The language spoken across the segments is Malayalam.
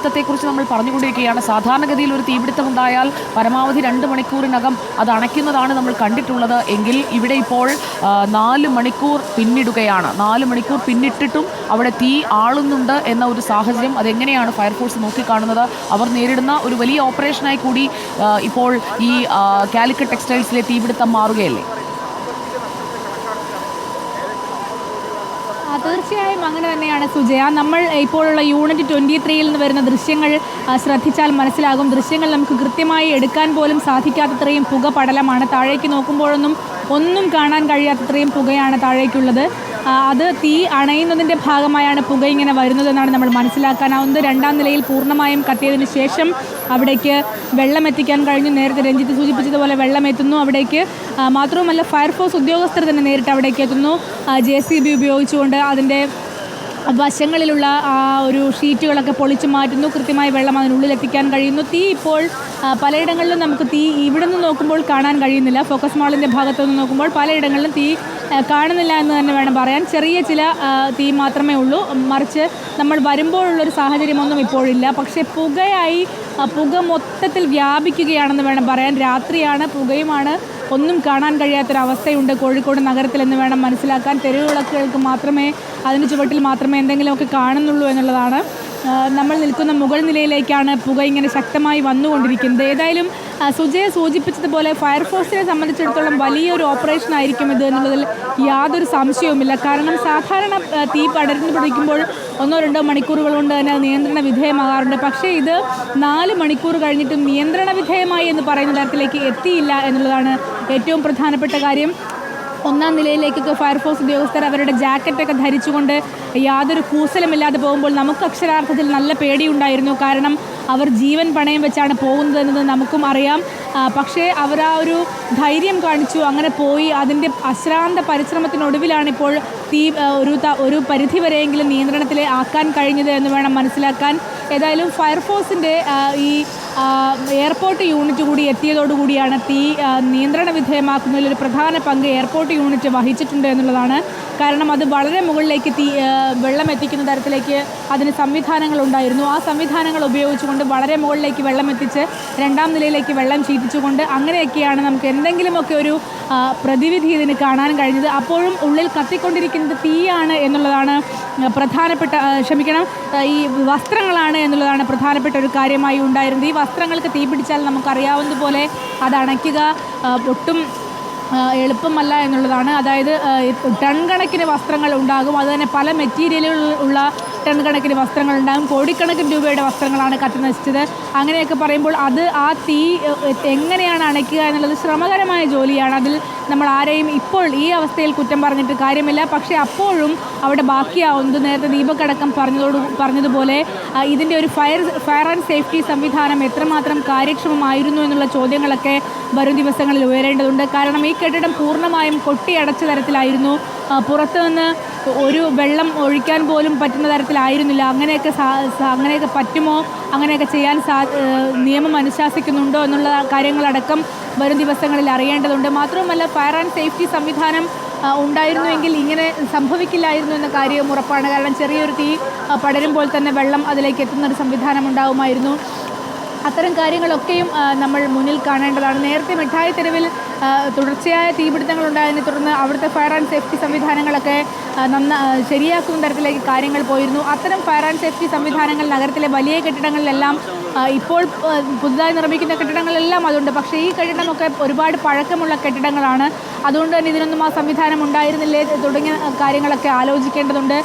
തീപിടുത്തത്തെക്കുറിച്ച് നമ്മൾ പറഞ്ഞുകൊണ്ടിരിക്കുകയാണ്. സാധാരണഗതിയിൽ ഒരു തീപിടുത്തം ഉണ്ടായാൽ പരമാവധി രണ്ട് മണിക്കൂറിനകം അത് അണയ്ക്കുന്നതാണ് നമ്മൾ കണ്ടിട്ടുള്ളത്. എങ്കിൽ ഇവിടെ ഇപ്പോൾ നാല് മണിക്കൂർ പിന്നിടുകയാണ്. നാല് മണിക്കൂർ പിന്നിട്ടിട്ടും അവിടെ തീ ആളുന്നുണ്ട് എന്ന ഒരു സാഹചര്യം അതെങ്ങനെയാണ് ഫയർഫോഴ്സ് നോക്കിക്കാണുന്നത്? അവർ നേരിടുന്ന ഒരു വലിയ ഓപ്പറേഷനായി കൂടി ഇപ്പോൾ ഈ കാലിക്കറ്റ് ടെക്സ്റ്റൈൽസിലെ തീപിടുത്തം മാറുകയല്ലേ ആ, തീർച്ചയായും അങ്ങനെ തന്നെയാണ് സുജയ. നമ്മൾ ഇപ്പോഴുള്ള യൂണിറ്റ് ട്വന്റി ത്രീയിൽ നിന്ന് വരുന്ന ദൃശ്യങ്ങൾ ശ്രദ്ധിച്ചാൽ മനസ്സിലാകും. ദൃശ്യങ്ങൾ നമുക്ക് കൃത്യമായി എടുക്കാൻ പോലും സാധിക്കാത്തത്രയും പുക പടലമാണ് താഴേക്ക് നോക്കുമ്പോഴൊന്നും ഒന്നും കാണാൻ കഴിയാത്തത്രയും പുകയാണ് താഴേക്കുള്ളത്. അത് തീ അണയുന്നതിന്റെ ഭാഗമായാണ് പുക ഇങ്ങനെ വരുന്നതെന്നാണ് നമ്മൾ മനസ്സിലാക്കാനാവുന്നത്. രണ്ടാം നിലയിൽ പൂർണമായും കത്തിയതിന് ശേഷം അവിടേക്ക് വെള്ളം എത്തിക്കാൻ കഴിഞ്ഞു. നേരത്തെ രഞ്ജിത്ത് സൂചിപ്പിച്ചതുപോലെ വെള്ളം എത്തുന്നു അവിടേക്ക്. മാത്രവുമല്ല ഫയർഫോഴ്സ് ഉദ്യോഗസ്ഥർ തന്നെ നേരിട്ട് അവിടേക്ക് എത്തുന്നു. ജെ സി ബി ഉപയോഗിച്ചുകൊണ്ട് അതിന്റെ വശങ്ങളിലുള്ള ആ ഒരു ഷീറ്റുകളൊക്കെ പൊളിച്ചു മാറ്റുന്നു. കൃത്യമായി വെള്ളം അതിനുള്ളിൽ എത്തിക്കാൻ കഴിയുന്നു. തീ ഇപ്പോൾ പലയിടങ്ങളിലും നമുക്ക് തീ ഇവിടെ നിന്ന് നോക്കുമ്പോൾ കാണാൻ കഴിയുന്നില്ല. ഫോക്കസ് മാളിന്റെ ഭാഗത്തു നിന്ന് നോക്കുമ്പോൾ പലയിടങ്ങളിലും തീ കാണുന്നില്ല എന്ന് തന്നെ വേണം പറയാൻ. ചെറിയ ചില തീ മാത്രമേ ഉള്ളൂ. മറിച്ച് നമ്മൾ വരുമ്പോഴുള്ളൊരു സാഹചര്യമൊന്നും ഇപ്പോഴില്ല. പക്ഷേ പുകയായി പുക മൊത്തത്തിൽ വ്യാപിക്കുകയാണെന്ന് വേണം പറയാൻ. രാത്രിയാണ് പുകയുമാണ്. ഒന്നും കാണാൻ കഴിയാത്തൊരവസ്ഥയുണ്ട് കോഴിക്കോട് നഗരത്തിലെന്ന് വേണം മനസ്സിലാക്കാൻ. തെരുവിളക്കുകൾക്ക് മാത്രമേ അതിന് ചുവട്ടിൽ മാത്രമേ എന്തെങ്കിലുമൊക്കെ കാണുന്നുള്ളൂ എന്നുള്ളതാണ്. നമ്മൾ നിൽക്കുന്ന മുകൾ നിലയിലേക്കാണ് പുക ഇങ്ങനെ ശക്തമായി വന്നുകൊണ്ടിരിക്കുന്നത്. ഏതായാലും സുജയെ സൂചിപ്പിച്ചതുപോലെ ഫയർഫോഴ്സിനെ സംബന്ധിച്ചിടത്തോളം വലിയൊരു ഓപ്പറേഷൻ ആയിരിക്കും ഇത് എന്നുള്ളതിൽ യാതൊരു സംശയവുമില്ല. കാരണം സാധാരണ തീ പടരുന്നു പിടിക്കുമ്പോൾ ഒന്നോ രണ്ടോ മണിക്കൂറുകൾ കൊണ്ട് തന്നെ നിയന്ത്രണ വിധേയമാകാറുണ്ട്. പക്ഷേ ഇത് നാല് മണിക്കൂർ കഴിഞ്ഞിട്ടും നിയന്ത്രണ വിധേയമായി എന്ന് പറയുന്ന തരത്തിലേക്ക് എത്തിയില്ല എന്നുള്ളതാണ് ഏറ്റവും പ്രധാനപ്പെട്ട കാര്യം. ഒന്നാം നിലയിലേക്കൊക്കെ ഫയർഫോഴ്സ് ഉദ്യോഗസ്ഥർ അവരുടെ ജാക്കറ്റൊക്കെ ധരിച്ചുകൊണ്ട് യാതൊരു കൂസലമില്ലാതെ പോകുമ്പോൾ നമുക്ക് അക്ഷരാർത്ഥത്തിൽ നല്ല പേടിയുണ്ടായിരുന്നു. കാരണം അവർ ജീവൻ പണയം വെച്ചാണ് പോകുന്നത് എന്നത് നമുക്കും അറിയാം. പക്ഷേ അവർ ആ ഒരു ധൈര്യം കാണിച്ചു. അങ്ങനെ പോയി. അതിന്റെ അശ്രാന്ത പരിശ്രമത്തിനൊടുവിലാണ് ഇപ്പോൾ തീ ഒരു ഒരു പരിധിവരെയെങ്കിലും നിയന്ത്രണത്തിൽ ആക്കാൻ കഴിഞ്ഞത് എന്ന് വേണം മനസ്സിലാക്കാൻ. ഏതായാലും ഫയർഫോഴ്സിന്റെ ഈ എയർപോർട്ട് യൂണിറ്റ് കൂടി എത്തിയതോടുകൂടിയാണ് തീ നിയന്ത്രണ വിധേയമാക്കുന്നതിൽ ഒരു പ്രധാന പങ്ക് എയർപോർട്ട് യൂണിറ്റ് വഹിച്ചിട്ടുണ്ട് എന്നുള്ളതാണ്. കാരണം അത് വളരെ മുകളിലേക്ക് തീ വെള്ളം എത്തിക്കുന്ന തരത്തിലേക്ക് അതിന് സംവിധാനങ്ങൾ ഉണ്ടായിരുന്നു. ആ സംവിധാനങ്ങൾ ഉപയോഗിച്ചുകൊണ്ട് വളരെ മുകളിലേക്ക് വെള്ളം എത്തിച്ച് രണ്ടാം നിലയിലേക്ക് വെള്ളം ചീറ്റിച്ചുകൊണ്ട് അങ്ങനെയൊക്കെയാണ് നമുക്ക് എന്തെങ്കിലുമൊക്കെ ഒരു പ്രതിവിധി ഇതിന് കാണാൻ കഴിഞ്ഞത്. അപ്പോഴും ഉള്ളിൽ കത്തിക്കൊണ്ടിരിക്കുന്നത് തീയാണ് എന്നുള്ളതാണ് പ്രധാനപ്പെട്ട ക്ഷമിക്കണം ഈ വസ്ത്രങ്ങളാണ് എന്നുള്ളതാണ് പ്രധാനപ്പെട്ട ഒരു കാര്യമായി ഉണ്ടായിരുന്നത്. ഈ വസ്ത്രങ്ങൾക്ക് തീ പിടിച്ചാൽ നമുക്കറിയാവുന്നതുപോലെ അത് അണയ്ക്കുക ഒട്ടും എളുപ്പമല്ല എന്നുള്ളതാണ്. അതായത് ടൺ കണക്കിന് വസ്ത്രങ്ങൾ ഉണ്ടാകും. അതുതന്നെ പല മെറ്റീരിയലുകൾ ഉള്ള ടൺ കണക്കിന് വസ്ത്രങ്ങൾ ഉണ്ടാകും കോടിക്കണക്കിന് രൂപയുടെ വസ്ത്രങ്ങളാണ് കത്തി നശിച്ചത്. അങ്ങനെയൊക്കെ പറയുമ്പോൾ അത് ആ തീ എങ്ങനെയാണ് അണയ്ക്കുക എന്നുള്ളത് ശ്രമകരമായ ജോലിയാണ്. അതിൽ നമ്മൾ ആരെയും ഇപ്പോൾ ഈ അവസ്ഥയിൽ കുറ്റം പറഞ്ഞിട്ട് കാര്യമില്ല. പക്ഷേ അപ്പോഴും അവിടെ ബാക്കിയാവുന്നത് നേരത്തെ ദീപക്കടക്കം പറഞ്ഞതോട് പറഞ്ഞതുപോലെ ഇതിന്റെ ഒരു ഫയർ ഫയർ ആൻഡ് സേഫ്റ്റി സംവിധാനം എത്രമാത്രം കാര്യക്ഷമമായിരുന്നു എന്നുള്ള ചോദ്യങ്ങളൊക്കെ വരും ദിവസങ്ങളിൽ ഉയരേണ്ടതുണ്ട്. കാരണം ഈ കെട്ടിടം പൂർണമായും കൊട്ടിയടച്ച തരത്തിലായിരുന്നു. പുറത്തുനിന്ന് നിന്ന് ഒരു വെള്ളം ഒഴിക്കാൻ പോലും പറ്റുന്ന തരത്തിലായിരുന്നില്ല. അങ്ങനെയൊക്കെ അങ്ങനെയൊക്കെ പറ്റുമോ? അങ്ങനെയൊക്കെ ചെയ്യാൻ സാ നിയമം അനുശാസിക്കുന്നുണ്ടോ എന്നുള്ള കാര്യങ്ങളടക്കം വരും ദിവസങ്ങളിൽ അറിയേണ്ടതുണ്ട്. മാത്രവുമല്ല ഫയർ ആൻഡ് സേഫ്റ്റി സംവിധാനം ഉണ്ടായിരുന്നുവെങ്കിൽ ഇങ്ങനെ സംഭവിക്കില്ലായിരുന്നു എന്ന കാര്യവും ഉറപ്പാണ്. കാരണം ചെറിയൊരു തീ പടരുമ്പോൾ തന്നെ വെള്ളം അതിലേക്ക് എത്തുന്ന ഒരു സംവിധാനം ഉണ്ടാവുമായിരുന്നു. അത്തരം കാര്യങ്ങളൊക്കെയും നമ്മൾ മുന്നിൽ കാണേണ്ടതാണ്. നേരത്തെ മിഠായി തെരുവിൽ തുടർച്ചയായ തീപിടുത്തങ്ങൾ ഉണ്ടായതിനെ തുടർന്ന് അവിടുത്തെ ഫയർ ആൻഡ് സേഫ്റ്റി സംവിധാനങ്ങളൊക്കെ നന്ന ശരിയാക്കുന്ന തരത്തിലേക്ക് കാര്യങ്ങൾ പോയിരുന്നു. അത്തരം ഫയർ ആൻഡ് സേഫ്റ്റി സംവിധാനങ്ങൾ നഗരത്തിലെ വലിയ കെട്ടിടങ്ങളിലെല്ലാം ഇപ്പോൾ പുതുതായി നിർമ്മിക്കുന്ന കെട്ടിടങ്ങളെല്ലാം അതുണ്ട്. പക്ഷേ ഈ കെട്ടിടമൊക്കെ ഒരുപാട് പഴക്കമുള്ള കെട്ടിടങ്ങളാണ്. അതുകൊണ്ട് തന്നെ ഇതിനൊന്നും ആ സംവിധാനം ഉണ്ടായിരുന്നില്ലേ തുടങ്ങിയ കാര്യങ്ങളൊക്കെ ആലോചിക്കേണ്ടതുണ്ട്.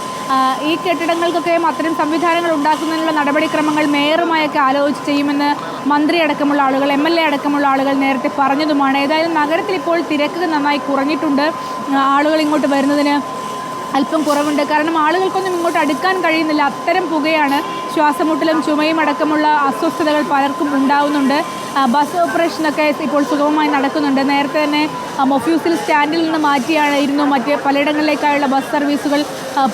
ഈ കെട്ടിടങ്ങൾക്കൊക്കെ അത്തരം സംവിധാനങ്ങൾ ഉണ്ടാക്കുന്നതിനുള്ള നടപടിക്രമങ്ങൾ മേയറുമായൊക്കെ ആലോചിച്ച് ചെയ്യുമെന്ന് മന്ത്രി അടക്കമുള്ള ആളുകൾ എം എൽ എ അടക്കമുള്ള ആളുകൾ നേരത്തെ പറഞ്ഞതുമാണ്. ഏതായാലും നഗരത്തിൽ ഇപ്പോൾ തിരക്ക് നന്നായി കുറഞ്ഞിട്ടുണ്ട്. ആളുകൾ ഇങ്ങോട്ട് വരുന്നതിന് അല്പം കുറവുണ്ട്. കാരണം ആളുകൾക്കൊന്നും ഇങ്ങോട്ട് അടുക്കാൻ കഴിയുന്നില്ല. അത്തരം പുകയാണ് ശ്വാസമുട്ടലും ചുമയും അടക്കമുള്ള അസ്വസ്ഥതകൾ പലർക്കും ഉണ്ടാവുന്നുണ്ട്. ബസ് ഓപ്പറേഷനൊക്കെ ഇപ്പോൾ സുഗമമായി നടക്കുന്നുണ്ട്. നേരത്തെ തന്നെ മൊഫ്യൂസിൽ സ്റ്റാൻഡിൽ നിന്ന് മാറ്റിയായിരുന്നു. മറ്റ് പലയിടങ്ങളിലേക്കായുള്ള ബസ് സർവീസുകൾ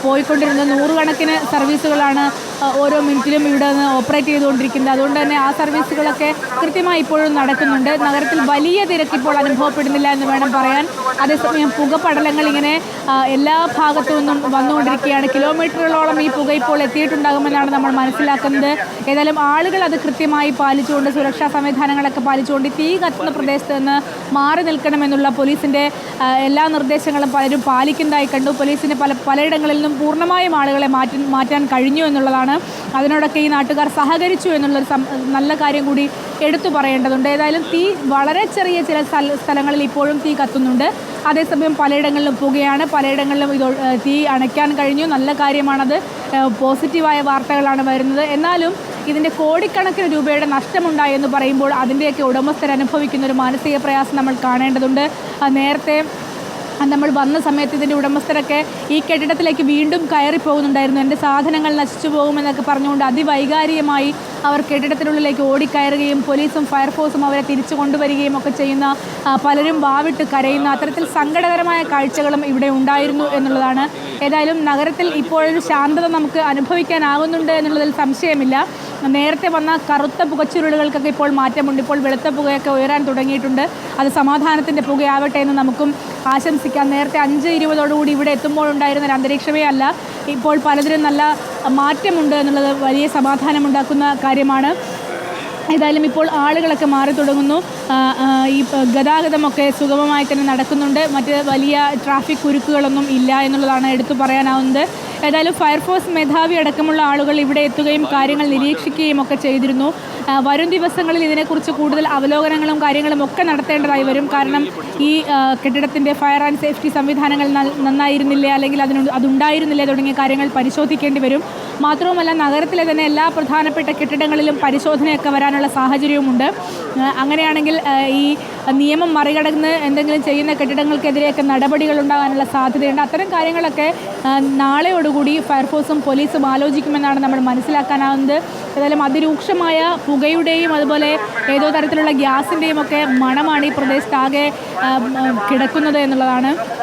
പോയിക്കൊണ്ടിരുന്നത്. നൂറുകണക്കിന് സർവീസുകളാണ് ഓരോ മിനിറ്റിലും ഇവിടെ നിന്ന് ഓപ്പറേറ്റ് ചെയ്തുകൊണ്ടിരിക്കുന്നത് അതുകൊണ്ട് തന്നെ ആ സർവീസുകളൊക്കെ കൃത്യമായി ഇപ്പോഴും നടക്കുന്നുണ്ട്. നഗരത്തിൽ വലിയ തിരക്ക് ഇപ്പോൾ അനുഭവപ്പെടുന്നില്ല എന്ന് വേണം പറയാൻ. അതേസമയം പുകപടലങ്ങൾ ഇങ്ങനെ എല്ലാ ഭാഗത്തു നിന്നും വന്നുകൊണ്ടിരിക്കുകയാണ്. കിലോമീറ്ററുകളോളം ഈ പുക ഇപ്പോൾ എത്തിയിട്ടുണ്ടാകുമെന്നാണ് നമ്മൾ മനസ്സിലാക്കുന്നത്. ഏതായാലും ആളുകൾ അത് കൃത്യമായി പാലിച്ചുകൊണ്ട് സുരക്ഷാ സംവിധാനങ്ങളൊക്കെ പാലിച്ചുകൊണ്ട് തീ കത്തുന്ന പ്രദേശത്ത് നിന്ന് മാറി നിൽക്കണമെന്നുള്ള പോലീസിന്റെ എല്ലാ നിർദ്ദേശങ്ങളും പലരും പാലിക്കുന്നതായി കണ്ടു. പോലീസിന് പല പലയിടങ്ങളിൽ നിന്നും പൂർണമായും ആളുകളെ മാറ്റി മാറ്റാൻ കഴിഞ്ഞു എന്നുള്ളതാണ് അതിനോടൊക്കെ ഈ നാട്ടുകാർ സഹകരിച്ചു എന്നുള്ളൊരു നല്ല കാര്യം കൂടി എടുത്തു പറയേണ്ടതുണ്ട്. ഏതായാലും തീ വളരെ ചെറിയ ചില സ്ഥലങ്ങളിൽ ഇപ്പോഴും തീ കത്തുന്നുണ്ട്. അതേസമയം പലയിടങ്ങളിലും പുകയാണ്. പലയിടങ്ങളിലും ഇത് തീ അണയ്ക്കാൻ കഴിഞ്ഞു. നല്ല കാര്യമാണത്. പോസിറ്റീവായ വാർത്തകളാണ് വരുന്നത്. എന്നാലും ഇതിന്റെ കോടിക്കണക്കിന് രൂപയുടെ നഷ്ടമുണ്ടായി എന്ന് പറയുമ്പോൾ അതിന്റെയൊക്കെ ഉടമസ്ഥർ അനുഭവിക്കുന്ന ഒരു മാനസിക പ്രയാസം നമ്മൾ കാണേണ്ടതുണ്ട്. നേരത്തെ നമ്മൾ വന്ന സമയത്ത് ഇതിന്റെ ഉടമസ്ഥരൊക്കെ ഈ കെട്ടിടത്തിലേക്ക് വീണ്ടും കയറി പോകുന്നുണ്ടായിരുന്നു. എന്റെ സാധനങ്ങൾ നശിച്ചു പോകുമെന്നൊക്കെ പറഞ്ഞുകൊണ്ട് അതിവൈകാരികമായി അവർ കെട്ടിടത്തിനുള്ളിലേക്ക് ഓടിക്കയറുകയും പോലീസും ഫയർഫോഴ്സും അവരെ തിരിച്ചു കൊണ്ടുവരികയും ഒക്കെ ചെയ്യുന്ന പലരും വാവിട്ട് കരയുന്ന അത്തരത്തിൽ സങ്കടകരമായ കാഴ്ചകളും ഇവിടെ ഉണ്ടായിരുന്നു എന്നുള്ളതാണ്. ഏതായാലും നഗരത്തിൽ ഇപ്പോഴൊരു ശാന്തത നമുക്ക് അനുഭവിക്കാനാകുന്നുണ്ട് എന്നുള്ളതിൽ സംശയമില്ല. നേരത്തെ വന്ന കറുത്ത പുകച്ചുരുളുകൾക്കൊക്കെ ഇപ്പോൾ മാറ്റമുണ്ട്. ഇപ്പോൾ വെളുത്ത പുകയൊക്കെ ഉയരാൻ തുടങ്ങിയിട്ടുണ്ട്. അത് സമാധാനത്തിന്റെ പുകയാവട്ടെ എന്ന് നമുക്കും ആശംസിക്കാം. നേരത്തെ അഞ്ച് ഇരുപതോടുകൂടി ഇവിടെ എത്തുമ്പോൾ ഉണ്ടായിരുന്ന ഒരു അന്തരീക്ഷമേ അല്ല. ഇപ്പോൾ പലതിനും നല്ല മാറ്റമുണ്ട് എന്നുള്ളത് വലിയ സമാധാനമുണ്ടാക്കുന്ന കാര്യമാണ്. ഏതായാലും ഇപ്പോൾ ആളുകളൊക്കെ മാറി തുടങ്ങുന്നു. ഈ ഗതാഗതമൊക്കെ സുഗമമായി തന്നെ നടക്കുന്നുണ്ട്. മറ്റ് വലിയ ട്രാഫിക് കുരുക്കുകളൊന്നും ഇല്ല എന്നുള്ളതാണ് എടുത്തു പറയാനാവുന്നത്. ഏതായാലും ഫയർഫോഴ്സ് മേധാവി അടക്കമുള്ള ആളുകൾ ഇവിടെ എത്തുകയും കാര്യങ്ങൾ നിരീക്ഷിക്കുകയും ഒക്കെ ചെയ്തിരുന്നു. വരും ദിവസങ്ങളിൽ ഇതിനെക്കുറിച്ച് കൂടുതൽ അവലോകനങ്ങളും കാര്യങ്ങളും ഒക്കെ നടത്തേണ്ടതായി വരും. കാരണം ഈ കെട്ടിടത്തിന്റെ ഫയർ ആൻഡ് സേഫ്റ്റി സംവിധാനങ്ങൾ നന്നായിരുന്നില്ലേ അല്ലെങ്കിൽ അതിന് അതുണ്ടായിരുന്നില്ലേ തുടങ്ങിയ കാര്യങ്ങൾ പരിശോധിക്കേണ്ടി വരും. മാത്രവുമല്ല നഗരത്തിലെ തന്നെ എല്ലാ പ്രധാനപ്പെട്ട കെട്ടിടങ്ങളിലും പരിശോധനയൊക്കെ വരാനുള്ള സാഹചര്യവുമുണ്ട്. അങ്ങനെയാണെങ്കിൽ ഈ നിയമം മറികടന്ന് എന്തെങ്കിലും ചെയ്യുന്ന കെട്ടിടങ്ങൾക്കെതിരെയൊക്കെ നടപടികൾ ഉണ്ടാകാനുള്ള സാധ്യതയുണ്ട്. അത്തരം കാര്യങ്ങളൊക്കെ നാളെയോടുകൂടി ഫയർഫോഴ്സും പോലീസും ആലോചിക്കുമെന്നാണ് നമ്മൾ മനസ്സിലാക്കാനാവുന്നത്. ഏതായാലും അതിരൂക്ഷമായ പുകയുടെയും അതുപോലെ ഏതോ തരത്തിലുള്ള ഗ്യാസിന്റെയും ഒക്കെ മണമാണ് ഈ പ്രദേശത്താകെ കിടക്കുന്നത് എന്നുള്ളതാണ്.